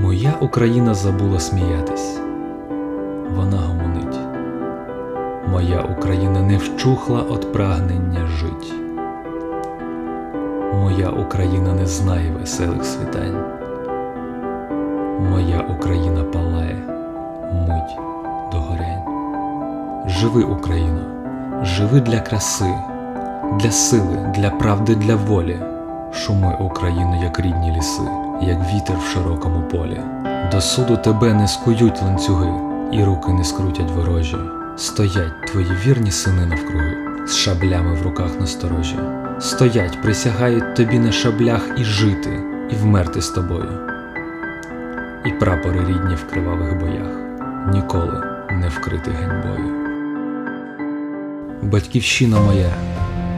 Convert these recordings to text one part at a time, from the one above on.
Моя Україна забула сміятись, вона гомонить. Моя Україна не вчухла від прагнення жить. Моя Україна не знає веселих світань. Моя Україна палає, мить до горянь. Живи, Україно, живи для краси, для сили, для правди, для волі. Шуми Україну, як рідні ліси, як вітер в широкому полі. До суду тебе не скують ланцюги, і руки не скрутять ворожі. Стоять твої вірні сини навкруги, з шаблями в руках насторожі. Стоять, присягають тобі на шаблях і жити, і вмерти з тобою. І прапори рідні в кривавих боях, ніколи не вкрити ганьбою. Батьківщина моя,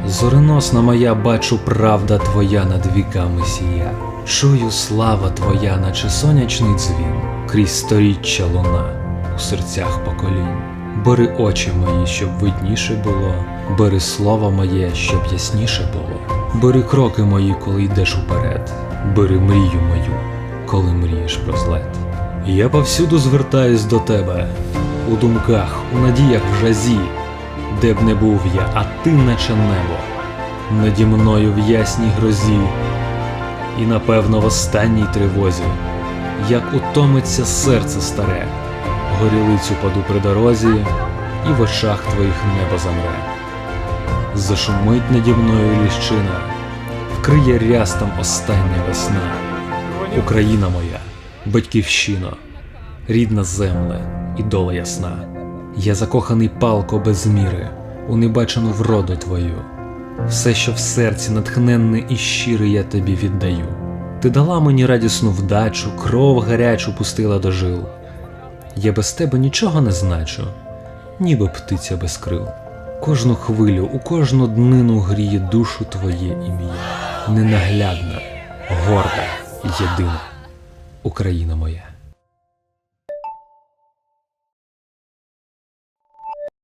зореносна моя, бачу, правда твоя над віками сія. Чую слава твоя, наче сонячний дзвін, крізь сторіччя луна у серцях поколінь. Бери очі мої, щоб видніше було, бери слово моє, щоб ясніше було. Бери кроки мої, коли йдеш уперед, бери мрію мою, коли мрієш про злет. Я повсюду звертаюсь до тебе, у думках, у надіях в жазі, де б не був я, а ти наче небо, наді мною в ясній грозі, і напевно в останній тривозі, як утомиться серце старе, горілицю паду при дорозі, і в очах твоїх небо замре. Зашумить наді мною ліщина, вкриє рястом остання весна. Україна моя, батьківщино, рідна земле і доля ясна. Я закоханий палко без міри, у небачену вроду твою. Все, що в серці натхненне і щире, я тобі віддаю. Ти дала мені радісну вдачу, кров гарячу пустила до жил. Я без тебе нічого не значу, ніби птиця без крил. Кожну хвилю, у кожну днину гріє душу твоє ім'я, ненаглядна, горда, єдина Україна моя.